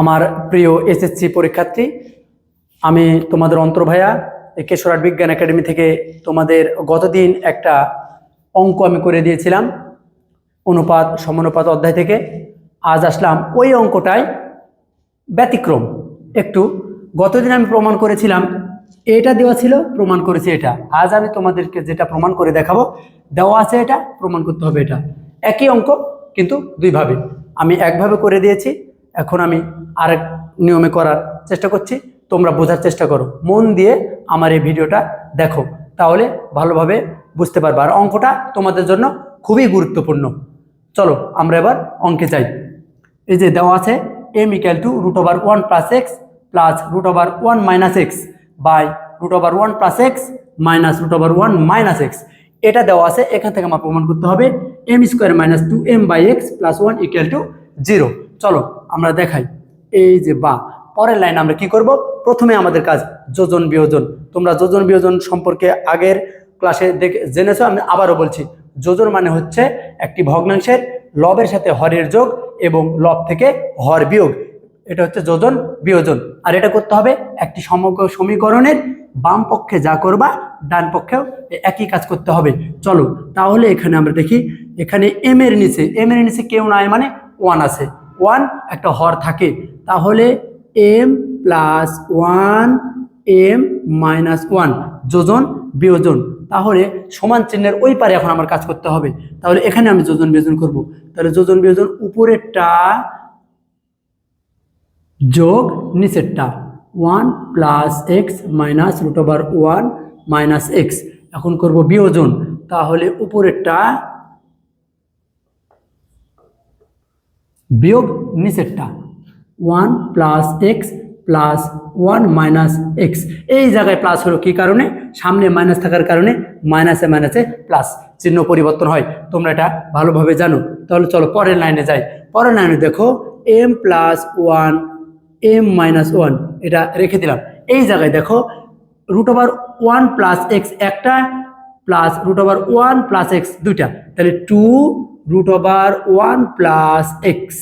আমার প্রিয় এসএসসি পরীক্ষার্থী, আমি তোমাদের অন্তর ভাইয়া কেশরাট বিজ্ঞান একাডেমি থেকে তোমাদের গতদিন একটা অঙ্ক আমি করে দিয়েছিলাম, অনুপাত, সমানুপাত অধ্যায় থেকে। আজ আসলাম ওই অঙ্কটায় ব্যতিক্রম। একটু গতদিন আমি প্রমাণ করেছিলাম, এটা দেওয়া ছিল, প্রমাণ করেছি এটা। আজ আমি তোমাদেরকে যেটা প্রমাণ করে দেখাবো, দেওয়া আছে এটা, প্রমাণ করতে হবে এটা। একই অঙ্ক, কিন্তু দুইভাবে। আমি একভাবে করে দিয়েছি এখন আমি আরেক নিয়মে করার চেষ্টা করছি। তোমরা বোঝার চেষ্টা করো। মন দিয়ে আমার এই ভিডিওটা দেখো। তাহলে ভালোভাবে বুঝতে পারবে। আর অঙ্কটা তোমাদের জন্য খুবই গুরুত্বপূর্ণ। চলো, আমরা এবার অঙ্কে যাই। এই যে দেওয়া আছে M equal to root over one plus X plus root over one minus X by root over one plus X minus root over one minus X এটা দেওয়া আছে, এখান থেকে আমার প্রমাণ করতে হবে। M square minus two M by X plus one equal to zero চলো আমরা দেখাই। এই যে বা, পরের লাইন আমরা কি করব? প্রথমে আমাদের কাজ যোজন বিয়োজন। তোমরা যোজন বিয়োজন সম্পর্কে আগের ক্লাসে দেখে জেনেছো, আমি আবারও বলছি। যোজন মানে হচ্ছে একটি ভগ্নাংশের লবের সাথে হরের যোগ এবং লব থেকে হর বিয়োগ। এটা হচ্ছে যোজন বিয়োজন। আর এটা করতে হবে একটি সমগ্র সমীকরণের বাম পক্ষে যা করবা, ডান পক্ষেও একই কাজ করতে হবে। চলো, তাহলে এখানে আমরা দেখি, এখানে এম এর নিচে এম এর নিচে কেউ নাই মানে ওয়ান আছে। ওয়ান একটা হর থাকে। তাহলে M plus one M minus one যোজন, বিয়োজন। তাহলে সমান চিহ্নের ওই পারে এখন আমার কাজ করতে হবে। তাহলে এখানে আমি যোজন, বিয়োজন করব। তাহলে যোজন, বিয়োজন উপরেরটা যোগ নিচেরটা। One plus X minus root over one minus X এখন করব বিয়োজন। তাহলে উপরেরটা বিয়োগ নিচেরটা। One plus X plus one minus X এই জায়গায় প্লাস হলো কী কারণে? সামনে মাইনাস থাকার কারণে মাইনাসে মাইনাসে প্লাস চিহ্ন পরিবর্তন হয়। তোমরা এটা ভালোভাবে জানো। তাহলে চলো পরের লাইনে যাই। পরের লাইনে দেখো M plus one M minus one এটা রেখে দিলাম। এই জায়গায় দেখো root over one plus X একটা plus root over one plus X দুইটা। তাহলে two root over one plus X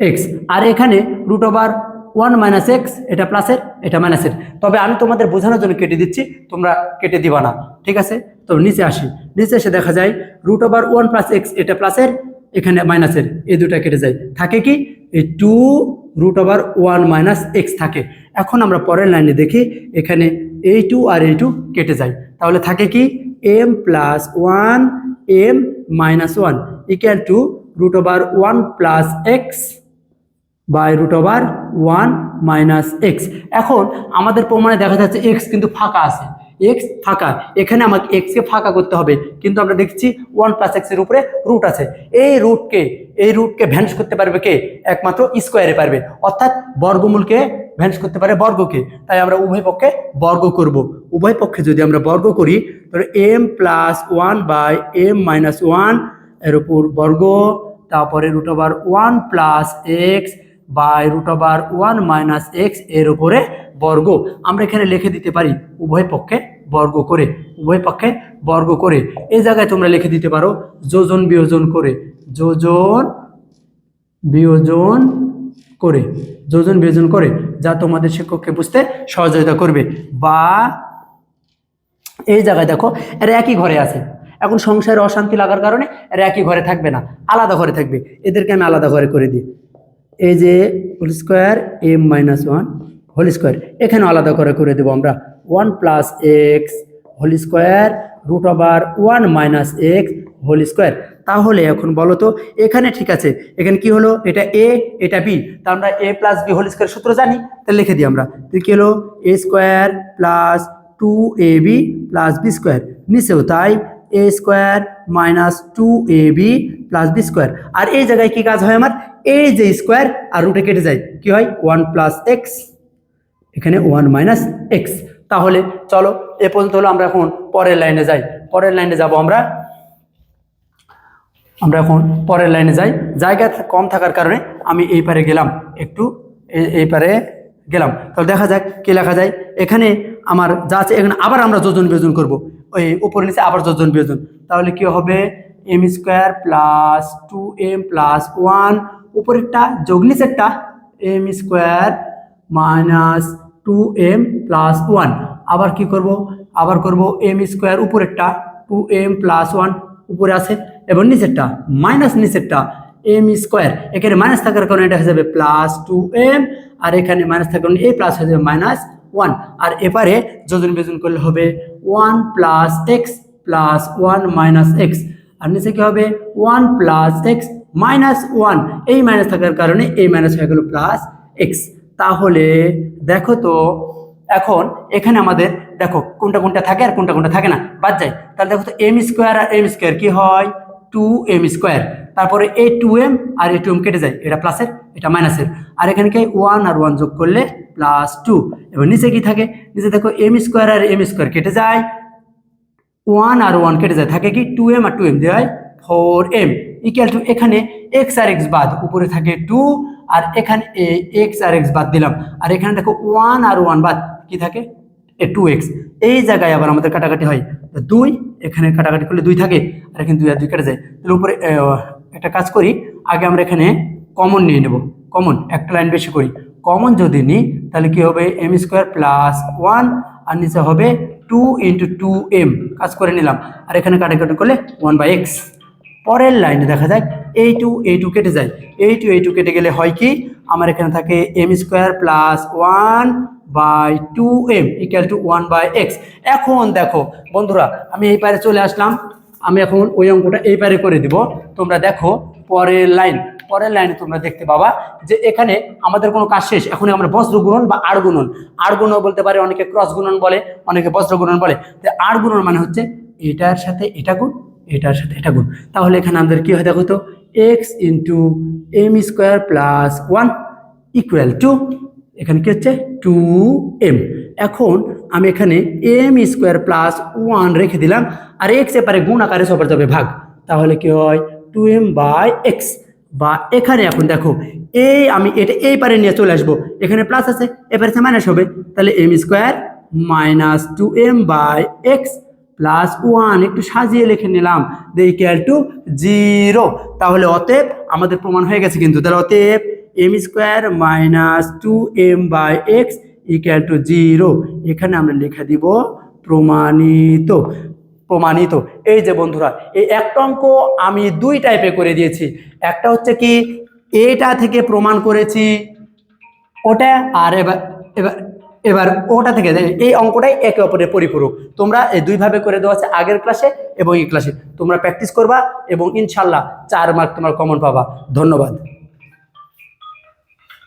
X আর এখানে root over one minus X এটা প্লাসের এটা মাইনাসের তবে আমি তোমাদের বোঝানোর জন্য কেটে দিচ্ছি, তোমরা কেটে দিবা না, ঠিক আছে? তো নিচে আসি। নিচে এসে দেখা যায় root over one plus X এটা প্লাসের এখানে মাইনাসের এই দুটা কেটে যায়। থাকে কি? এই two root over one minus X থাকে। এখন আমরা পরের লাইনে দেখি, এখানে এই টু আর এই টু কেটে যায়। তাহলে থাকে কি? M plus one M minus one equal to root over one plus X by root over one minus X এখন আমাদের প্রমাণে দেখা যাচ্ছে এক্স কিন্তু ফাঁকা আছে। এক্স ফাঁকা। এখানে আমাকে এক্সকে ফাঁকা করতে হবে। কিন্তু আমরা দেখছি ওয়ান প্লাস এক্সের উপরে রুট আছে। এই রুটকে এই রুটকে ভ্যানিশ করতে পারবে কে? একমাত্র স্কোয়ারে পারবে। অর্থাৎ বর্গমূলকে ভ্যানিশ করতে পারে বর্গকে। তাই আমরা উভয় পক্ষে বর্গ করব। উভয় পক্ষে যদি আমরা বর্গ করি, তাহলে M plus one by M minus ওয়ানের উপর বর্গ, তারপরে root over one plus X by root over one minus এক্সের উপরে বর্গ। আমরা এখানে লিখে দিতে পারি উভয় পক্ষে বর্গ করে, উভয় পক্ষে বর্গ করে। এই জায়গায় তোমরা লিখে দিতে পারো যোজন বিয়োজন করে, যোজন বিয়োজন করে, যোজন বিয়োজন করে, যা তোমাদের শিক্ষককে বুঝতে সহযোগিতা করবে। বা এই জায়গায় দেখো, এরা একই ঘরে আছে। এখন সংসারে অশান্তি লাগার কারণে এরা একই ঘরে থাকবে না, আলাদা ঘরে থাকবে। এদেরকে আমি আলাদা ঘরে করে দিই। এই যে whole square M minus one whole square এখানে আলাদা করে করে দেবো আমরা। One plus X whole square root over one minus X whole square তাহলে এখন বলো তো, এখানে ঠিক আছে, এখানে কি হলো? এটা এ এটা বি তা আমরা A plus B whole square সূত্র জানি, তাহলে লিখে দিই আমরা। কি হলো? A square plus two A B plus B square নিচেও তাই A square minus two A B plus B square আর এই জায়গায় কি কাজ হয় আমার? এই যে স্কোয়ার আর রুটে কেটে যায়। কি হয়? ওয়ান প্লাস এক্স এখানে ওয়ান মাইনাস এক্স তাহলে চলো, এ পর্যন্ত হলো আমরা এখন পরের লাইনে যাই। পরের লাইনে যাব আমরা। আমরা এখন পরের লাইনে যাই। জায়গা কম থাকার কারণে আমি এই পারে গেলাম। একটু এই পারে গেলাম। তাহলে দেখা যাক কি লেখা যায়। এখানে আমার যা আছে, এখানে আবার আমরা যোজন বিয়োজন করব। ওই উপরে নিচে আবার যোজন বিয়োজন। তাহলে কি হবে? M square plus two M plus one উপরেরটা, যোগ নিচেরটা M square minus two M plus one আবার কি করব? আবার করব এম স্কোয়ার উপরেরটা টু এম প্লাস ওয়ান উপরে আছে এবং নিচেরটা মাইনাস নিচেরটা। এম স্কোয়ার এখানে মাইনাস থাকার কারণে এটা হয়ে যাবে প্লাস টু এম আর এখানে মাইনাস থাকার কারণে এই প্লাস হয়ে যাবে মাইনাস ওয়ান আর এপারে যোজন বিয়োজন করলে হবে one plus X plus one minus X আর নিচে কি হবে? One plus X minus one এই মাইনাস থাকার কারণে এই মাইনাস হয়ে গেল প্লাস এক্স তাহলে দেখো তো, এখন এখানে আমাদের দেখো কোনটা কোনটা থাকে আর কোনটা কোনটা থাকে না, বাদ যায়, তাহলে দেখো তো এম স্কোয়ার আর এম স্কোয়ার কি হয়? টু এম স্কোয়ার তারপরে এ টু এম আর এ টু এম কেটে যায়। এটা প্লাসের এটা মাইনাসের আর এখানে কি ওয়ান আর ওয়ান যোগ করলে প্লাস টু এবার নিচে কি থাকে? নিচে দেখো এম স্কোয়ার আর এম স্কোয়ার কেটে যায়। ওয়ান আর ওয়ান কেটে যায়। থাকে কি? টু এম আর টু এম দেওয়া ফোর এম ইকুয়াল টু এখানে এক্স আর এক্স বাদ, উপরে থাকে টু আর এখানে এক্স আর এক্স বাদ দিলাম। আর এখানে দেখো ওয়ান আর ওয়ান বাদ, কি থাকে? এ টু এক্স এই জায়গায় আবার আমাদের কাটাকাটি হয়। দুই, এখানে কাটাকাটি করলে দুই থাকে। আর এখানে দুই আর দুই কেটে যায়। তাহলে উপরে একটা কাজ করি, আগে আমরা এখানে কমন নিয়ে নেব। কমন একটা লাইন বেশি করি। কমন যদি নিই, তাহলে কি হবে? এম স্কোয়ার প্লাস ওয়ান আর নিচে হবে টু ইন্টু টু এম কাজ করে নিলাম। আর এখানে কাটাকাটি করলে ওয়ান বাই এক্স পরের লাইনে দেখা যায় এই টু এই টু কেটে যায়। এই টু এই টু কেটে গেলে হয় কি? আমার এখানে থাকে M square plus one by two M equal to one by X এখন দেখো, বন্ধুরা, আমি এই পারে চলে আসলাম। আমি এখন ওই অঙ্কটা এই পারে করে দিব। তোমরা দেখো, পরের লাইন, পরের লাইনে তোমরা দেখতে পাবা যে এখানে আমাদের কোনো কাজ শেষ। এখন আমরা বজ্র গুণন বা আড় গুণন। আড় গুণন বলতে পারে, অনেকে ক্রস গুণন বলে, অনেকে বজ্র গুণন বলে। তো আড় গুণন মানে হচ্ছে এটার সাথে এটা গুণ, এটার সাথে এটা গুণ। তাহলে এখানে আমাদের কি হয় দেখো তো X into M square plus one equal to এখানে কি হচ্ছে? টু এম এখন আমি এখানে এম স্কোয়ার প্লাস ওয়ান রেখে দিলাম, আর এক্স এপারে গুণ আকারে সবার যাবে ভাগ। তাহলে কি হয়? টু এম বাই এক্স বা এখানে এখন দেখো এই আমি এটা এই পারে নিয়ে চলে আসব। এখানে প্লাস আছে এপারে মাইনাস হবে। তাহলে M square minus two M by X plus one একটু সাজিয়ে লিখে নিলাম। দে ইকুয়াল টু জিরো তাহলে অতএব আমাদের প্রমাণ হয়ে গেছে কিন্তু। তাহলে অতএব M square minus two M by X equal to zero এখানে আমরা লিখে দিব প্রমাণিত প্রমাণিত। এই যে বন্ধুরা, এই একটা অঙ্ক আমি দুই টাইপে করে দিয়েছি। একটা হচ্ছে কি, এটা থেকে প্রমাণ করেছি, ওটা, আর এবার এবার এবার ওটা থেকে, এই অঙ্কটাই একে অপরের পরিপূরক। তোমরা এই দুইভাবে করে দেওয়া আছে আগের ক্লাসে এবং এই ক্লাসে তোমরা প্র্যাকটিস করবা এবং ইনশাল্লাহ চার মার্ক তোমার কমন পাবা। ধন্যবাদ।